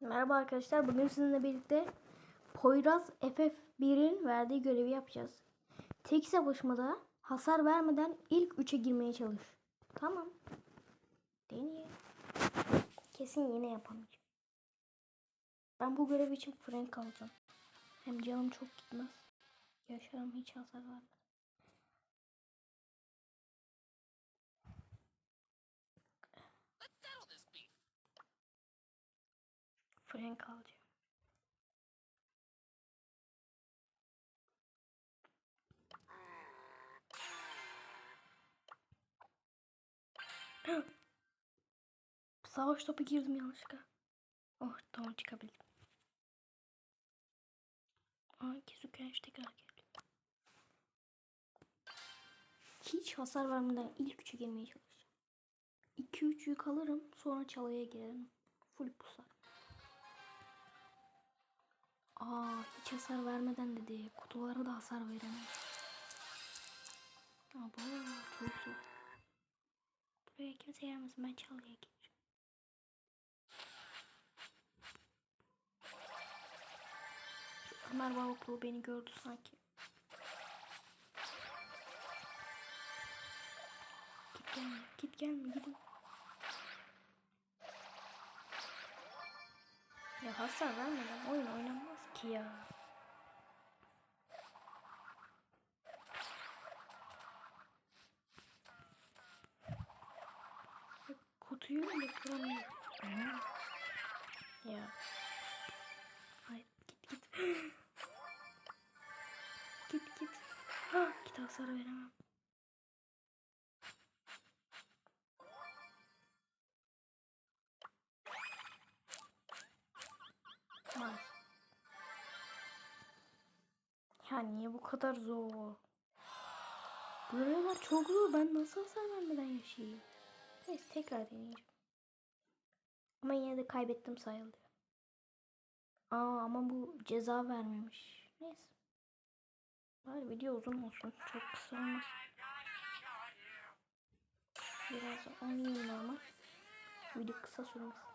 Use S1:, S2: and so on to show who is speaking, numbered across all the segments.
S1: Merhaba arkadaşlar. Bugün sizinle birlikte Poyraz FF1'in verdiği görevi yapacağız. Tek savaşmada hasar vermeden ilk 3'e girmeye çalış. Tamam. Deneyelim. Kesin yine yapamayacağım. Ben bu görev için Frank alacağım. Hem canım çok gitmez. Yaşarım hiç hasar vermeden. Frank alacağım. Savaş topu girdim yanlışlıkla. Oh tamam çıkabildim. Aa Kizuken tekrar geldi. Hiç hasar vermeden ilk üçe girmeye çalışacağım. 2-3 yük alırım sonra çalıya girerim. Full pusar. Aa hiç hasar vermeden dedi. Kutulara da hasar veremem. Aa bu çok zor. Buraya kimse gelmesin ben çalıya gireceğim. Şu Ömer Babaklı beni gördü sanki. Git gelme, git gelme, gidin. Ya hasar vermeden oyun oynanmaz ki ya. Kutuyu bile kıramıyorum. ya. Hayır git git. git git. Ha git hasar veremem. Ya niye bu kadar zor? Görevler çok zor. Ben nasıl hasar vermeden yaşayayım? Neyse tekrar deneyeceğim. Ama yine de kaybettim sayılıyor. Aa ama bu ceza vermemiş. Neyse. Bari video uzun olsun. Çok kısa olmaz. Biraz oynayayım normal. Video kısa sürmesin.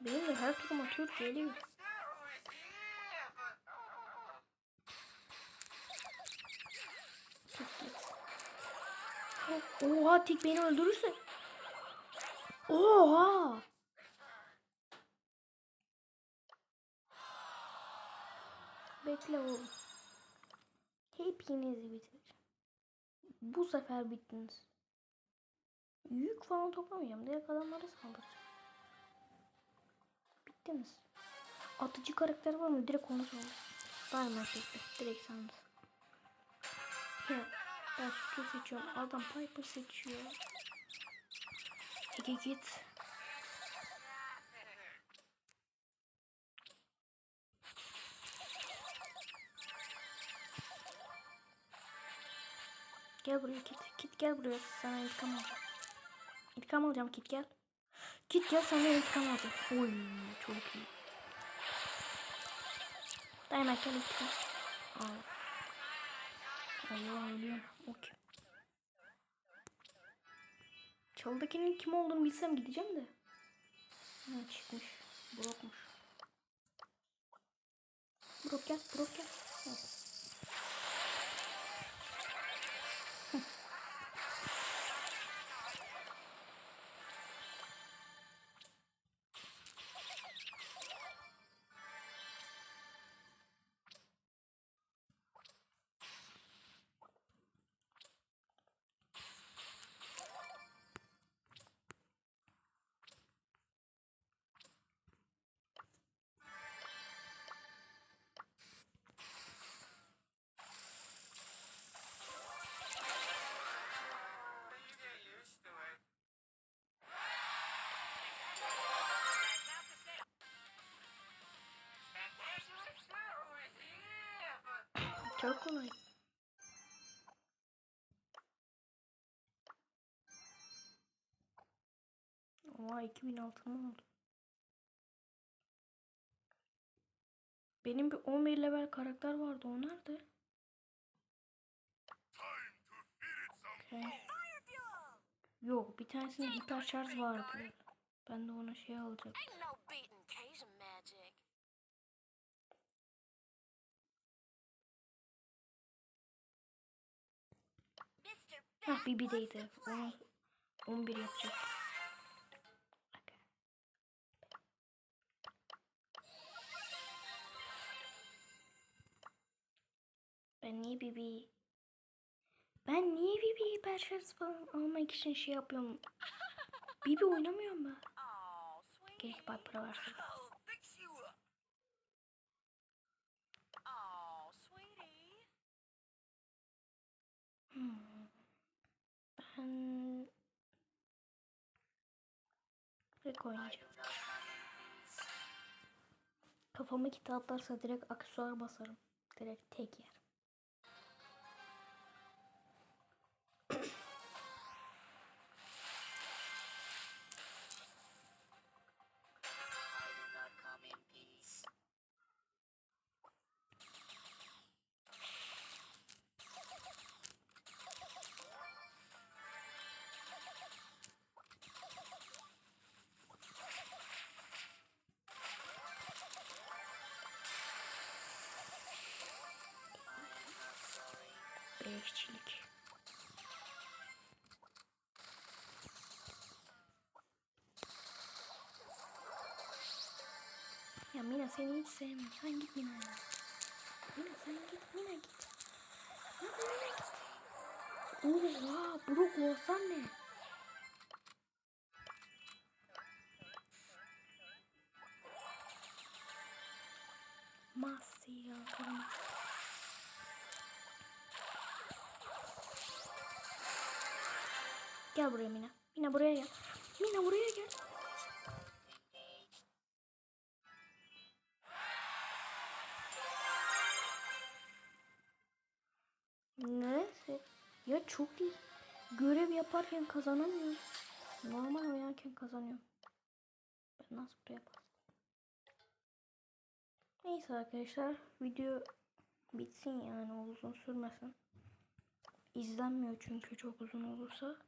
S1: Benim de her turuma Türk geliyor. Oha tek beni öldürürse. Oha. Bekle oğlum. Hepinizi bitir. Bu sefer bittiniz. Yük falan toplamayacağım. Direkt adamlara saldıracağım. Bittiniz. Atıcı karakter var mı? Direkt onu saldır. Daima tekli. Direkt sandır. Ya ben Stu seçiyorum. Adam Piper seçiyor. Ege git. Gel buraya Kit. Kit gel buraya. Sana intikam alacağım. İntikam alacağım Kit gel. Kit gel sana intikam alacağım. Oy çok iyi. İntikam. Al. Allah ölüyorum. Okey. Çalıdakinin kim olduğunu bilsem gideceğim de. Ha çıkmış. Brokmuş. Brok gel. Brok gel. Al. Oha 2000 altın oldu. Benim bir 11 level karakter vardı. O nerede? Okay. Yok bir tanesinde hiper şarj vardı. Ben de ona şey alacaktım. Hah BB'deydi. Onu 11 yapacak. Ben niye Bibi Ben niye Bibi hiper şarj falan almak için şey yapıyorum. Bibi oynamıyorum ben. Gerek var.
S2: Oh, sweetie.
S1: Hmm. Ben Tek oynayacağım. Kafama kitaplarsa direkt aksesuar basarım. Direkt tek yer. Beleşçilik. Ya Mina seni hiç sevmiyorum. Sen git Mina ya. Mina sen git Mina git. Ya Mina git. Oha Brook olsan ne? Masya karım. Gel buraya Mina. Mina buraya gel. Mina buraya gel. Neyse. Ya çok iyi. Görev yaparken kazanamıyorum. Normal oynarken kazanıyorum. Ben nasıl buraya bastım? Neyse arkadaşlar. Video bitsin yani uzun sürmesin. İzlenmiyor çünkü çok uzun olursa.